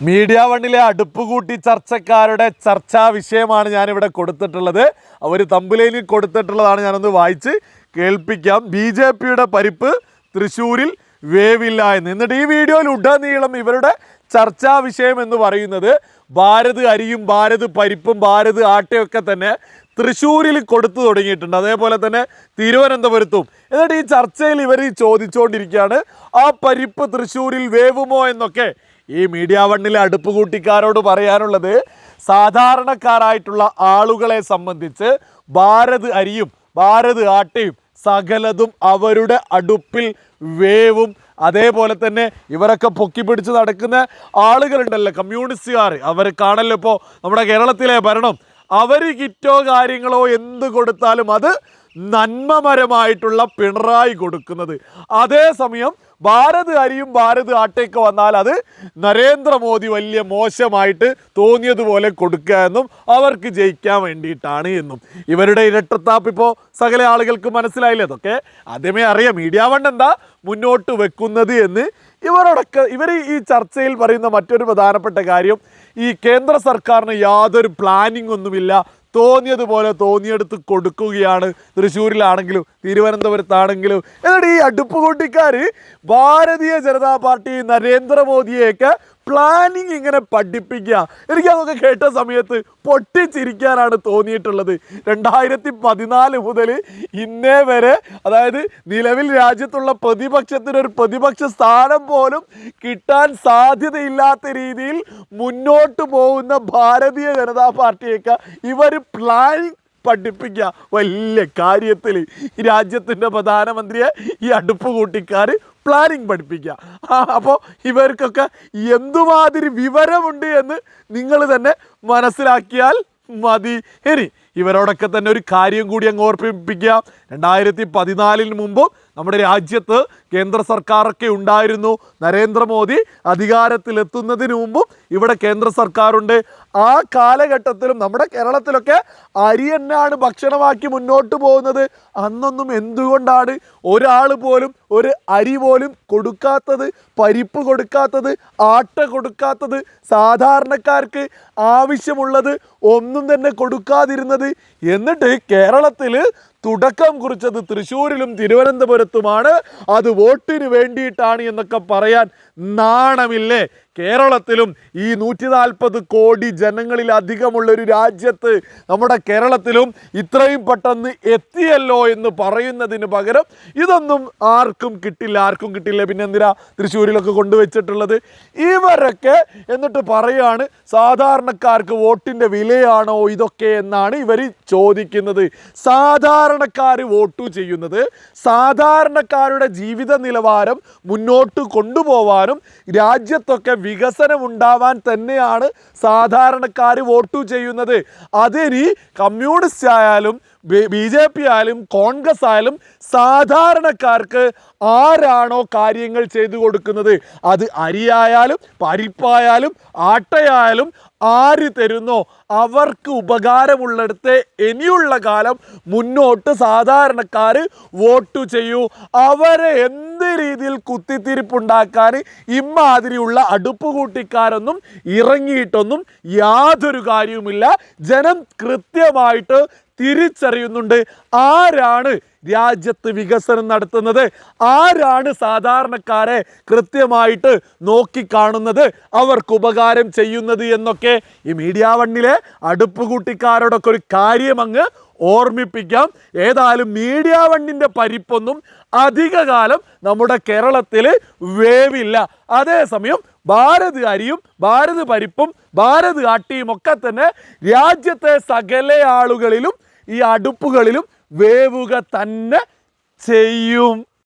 Media വണ്ണിലെ അടുപ്പ് കൂട്ടി ചർച്ചക്കാരുടെ ചർച്ചാ വിഷയമാണ് ഞാനിവിടെ കൊടുത്തിട്ടുള്ളത്. അവർ തമ്പുലേനിൽ കൊടുത്തിട്ടുള്ളതാണ് ഞാനൊന്ന് വായിച്ച് കേൾപ്പിക്കാം. ബി ജെ പിയുടെ പരിപ്പ് തൃശ്ശൂരിൽ വേവില്ല എന്ന്. എന്നിട്ട് ഈ വീഡിയോയിൽ ഉടനീളം ഇവരുടെ ചർച്ചാ വിഷയം എന്ന് പറയുന്നത് ഭാരത് അരിയും ഭാരത് പരിപ്പും ഭാരത് ആട്ടയൊക്കെ തന്നെ തൃശ്ശൂരിൽ കൊടുത്തു തുടങ്ങിയിട്ടുണ്ട്. അതേപോലെ തന്നെ തിരുവനന്തപുരത്തും. എന്നിട്ട് ഈ ചർച്ചയിൽ ഇവർ ചോദിച്ചുകൊണ്ടിരിക്കുകയാണ് ആ പരിപ്പ് തൃശ്ശൂരിൽ വേവുമോ എന്നൊക്കെ. ഈ മീഡിയ വണ്ണിലെ അടുപ്പ് കൂട്ടിക്കാരോട് പറയാനുള്ളത് സാധാരണക്കാരായിട്ടുള്ള ആളുകളെ സംബന്ധിച്ച് ഭാരത് അരിയും ഭാരത് ആട്ടയും സകലതും അവരുടെ അടുപ്പിൽ വേവും. അതേപോലെ തന്നെ ഇവരൊക്കെ പൊക്കി പിടിച്ച് നടക്കുന്ന ആളുകളുണ്ടല്ലോ കമ്മ്യൂണിസ്റ്റുകാർ. അവർ കാണല്ലോ ഇപ്പോൾ നമ്മുടെ കേരളത്തിലെ ഭരണം. അവർ കിറ്റോ കാര്യങ്ങളോ എന്ത് കൊടുത്താലും അത് നന്മമരമായിട്ടുള്ള പിണറായി കൊടുക്കുന്നത്. അതേസമയം ഭാരത് അരിയും ഭാരത് ആട്ടയൊക്കെ വന്നാൽ അത് നരേന്ദ്രമോദി വലിയ മോശമായിട്ട് തോന്നിയതുപോലെ കൊടുക്കുക എന്നും അവർക്ക് ജയിക്കാൻ വേണ്ടിയിട്ടാണ് എന്നും. ഇവരുടെ ഇരട്ടത്താപ്പ് ഇപ്പോൾ സകല ആളുകൾക്ക് മനസ്സിലായില്ലേ? അതൊക്കെ ആദ്യമേ അറിയാം. മീഡിയ വണ്ട് എന്താ മുന്നോട്ട് വെക്കുന്നത് എന്ന്. ഇവരോടൊക്കെ ഇവർ ഈ ചർച്ചയിൽ പറയുന്ന മറ്റൊരു പ്രധാനപ്പെട്ട കാര്യം ഈ കേന്ദ്ര സർക്കാരിന് യാതൊരു പ്ലാനിംഗ് ഒന്നുമില്ല. തോന്നിയതുപോലെ തോന്നിയെടുത്ത് കൊടുക്കുകയാണ്. തൃശ്ശൂരിലാണെങ്കിലും തിരുവനന്തപുരത്താണെങ്കിലും. എന്നിട്ട് ഈ അടുപ്പ് കൂട്ടിക്കാർ ഭാരതീയ ജനതാ പാർട്ടി നരേന്ദ്രമോദിയെയൊക്കെ പ്ലാനിങ് ഇങ്ങനെ പഠിപ്പിക്കുക. എനിക്ക് അതൊക്കെ കേട്ട സമയത്ത് പൊട്ടിച്ചിരിക്കാനാണ് തോന്നിയിട്ടുള്ളത്. രണ്ടായിരത്തി പതിനാല് മുതൽ ഇന്നേ വരെ അതായത് നിലവിൽ രാജ്യത്തുള്ള പ്രതിപക്ഷത്തിനൊരു പ്രതിപക്ഷ സ്ഥാനം പോലും കിട്ടാൻ സാധ്യതയില്ലാത്ത രീതിയിൽ മുന്നോട്ട് പോകുന്ന ഭാരതീയ ജനതാ പാർട്ടിയൊക്കെ ഇവർ പ്ലാനിങ് പഠിപ്പിക്കുക. വലിയ കാര്യത്തിൽ രാജ്യത്തിന്റെ പ്രധാനമന്ത്രിയെ ഈ അടുപ്പ് കൂട്ടിക്കാർ പ്ലാനിങ് പഠിപ്പിക്കുക. അപ്പോൾ ഇവർക്കൊക്കെ എന്തുമാതിരി വിവരമുണ്ട് എന്ന് നിങ്ങൾ തന്നെ മനസ്സിലാക്കിയാൽ മതി. ഇനി ഇവരോടൊക്കെ തന്നെ ഒരു കാര്യം കൂടി അങ്ങ് ഓർപ്പിപ്പിക്കുക രണ്ടായിരത്തി പതിനാലിന് മുമ്പും നമ്മുടെ രാജ്യത്ത് കേന്ദ്ര സർക്കാരൊക്കെ ഉണ്ടായിരുന്നു. നരേന്ദ്രമോദി അധികാരത്തിലെത്തുന്നതിന് മുമ്പും ഇവിടെ കേന്ദ്ര സർക്കാരുണ്ട്. ആ കാലഘട്ടത്തിലും നമ്മുടെ കേരളത്തിലൊക്കെ അരിയെന്നാണ് ഭക്ഷണമാക്കി മുന്നോട്ട് പോകുന്നത്. അന്നൊന്നും എന്തുകൊണ്ടാണ് ഒരാൾ പോലും ഒരു അരി പോലും കൊടുക്കാത്തത്? പരിപ്പ് കൊടുക്കാത്തത്? ആട്ട കൊടുക്കാത്തത്? സാധാരണക്കാർക്ക് ആവശ്യമുള്ളത് ഒന്നും തന്നെ കൊടുക്കാതിരുന്നത്? എന്നിട്ട് കേരളത്തിൽ തുടക്കം കുറിച്ചത് തൃശ്ശൂരിലും തിരുവനന്തപുരത്തുമാണ്. അത് വോട്ടിന് വേണ്ടിയിട്ടാണ് എന്നൊക്കെ പറയാൻ നാണമില്ലേ? കേരളത്തിലും ഈ നൂറ്റി നാൽപ്പത് കോടി ജനങ്ങളിലധികമുള്ള ഒരു രാജ്യത്ത് നമ്മുടെ കേരളത്തിലും ഇത്രയും പെട്ടെന്ന് എത്തിയല്ലോ എന്ന് പറയുന്നതിന് പകരം ഇതൊന്നും ആർക്കും കിട്ടില്ല. ആർക്കും കിട്ടില്ല. പിന്നെ എന്തിനാ തൃശ്ശൂരിലൊക്കെ കൊണ്ടുവച്ചിട്ടുള്ളത്? ഇവരൊക്കെ എന്നിട്ട് പറയാണ് സാധാരണക്കാർക്ക് വോട്ടിന്റെ വിലയാണോ ഇതൊക്കെ എന്നാണ് ഇവർ ചോദിക്കുന്നത്. സാധാരണക്കാർ വോട്ട് ചെയ്യുന്നത് സാധാരണക്കാരുടെ ജീവിത നിലവാരം മുന്നോട്ട് കൊണ്ടുപോവാനും രാജ്യത്തൊക്കെ വികസനം ഉണ്ടാവാൻ തന്നെയാണ് സാധാരണക്കാർ വോട്ട് ചെയ്യുന്നത്. അതിനി കമ്മ്യൂണിസ്റ്റ് ആയാലും ബി ജെ പി ആയാലും കോൺഗ്രസ് ആയാലും സാധാരണക്കാർക്ക് ആരാണോ കാര്യങ്ങൾ ചെയ്തു കൊടുക്കുന്നത്? അത് അരിയായാലും പരിപ്പായാലും ആട്ടയായാലും ആര് തരുന്നോ? അവർക്ക് ഉപകാരമുള്ളിടത്ത് ഇനിയുള്ള കാലം മുന്നോട്ട് സാധാരണക്കാർ വോട്ട് ചെയ്യൂ. അവരെ എന്ത് രീതിയിൽ കുത്തിത്തിരിപ്പുണ്ടാക്കാൻ ഇമാതിരിയുള്ള അടുപ്പ് കൂട്ടിക്കാരൊന്നും ഇറങ്ങിയിട്ടൊന്നും യാതൊരു കാര്യവുമില്ല. ജനം കൃത്യമായിട്ട് തിരിച്ചറിയുന്നുണ്ട്. ആരാണ് രാജ്യത്ത് വികസനം നടത്തുന്നത്? ആരാണ് സാധാരണക്കാരെ കൃത്യമായിട്ട് നോക്കിക്കാണുന്നത്? അവർക്ക് ഉപകാരം ചെയ്യുന്നത് എന്നൊക്കെ ഈ മീഡിയ വണ്ണിലെ അടുപ്പ് കൂട്ടിക്കാരോടൊക്കെ ഒരു കാര്യം അങ്ങ് ഓർമ്മിപ്പിക്കാം. ഏതായാലും മീഡിയ വണ്ണിന്റെ പരിപ്പൊന്നും അധികകാലം നമ്മുടെ കേരളത്തിൽ വേവില്ല. അതേസമയം ഭാരത് അരിയും ഭാരത് പരിപ്പും ഭാരത് ആട്ടിയും ഒക്കെ തന്നെ രാജ്യത്തെ സകല ആളുകളിലും ഈ അടുപ്പുകളിലും വേവുക തന്നെ ചെയ്യും.